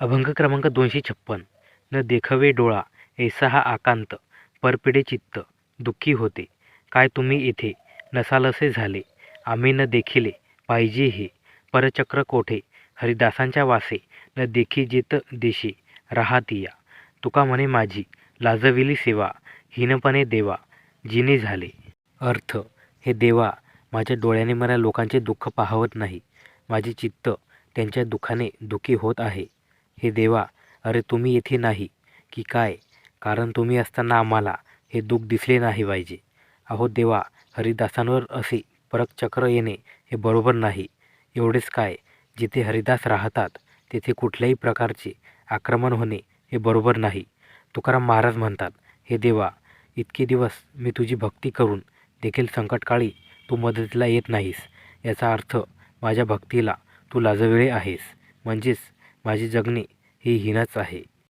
अभंग क्रमांक दोनशे छप्पन. न देखवे डोळा ऐसा हा आकांत परपिडे चित्त दुःखी होते. काय तुम्ही येथे नसालसे झाले. आम्ही न देखिले पाहिजे हे. परचक्र कोठे? हरिदासांच्या वासे न देखी जेत देशी राहातिया तुका म्हणे माझी लाजविली सेवा हीनपणे देवा जिने झाले. अर्थ हे देवा माझ्या डोळ्याने मला लोकांचे दुःख पाहवत नाही. माझे चित्त त्यांच्या दुःखाने दुःखी होत आहे. हे देवा अरे तुम्ही येथे नाही की काय? कारण तुम्ही असताना आम्हाला हे दुःख दिसले नाही पाहिजे. अहो देवा हरिदासांवर असे परचक्र येणे हे बरोबर नाही. एवढेच काय जिथे हरिदास राहतात तेथे कुठल्याही प्रकारचे आक्रमण होणे हे बरोबर नाही. तुकाराम महाराज म्हणतात हे देवा इतके दिवस मी तुझी भक्ती करून देखील संकटकाळी तू मदतीला येत नाहीस. याचा अर्थ माझ्या भक्तीला तू लाजवेळे आहेस. म्हणजेच माझे जगणे हे हीनच आहे.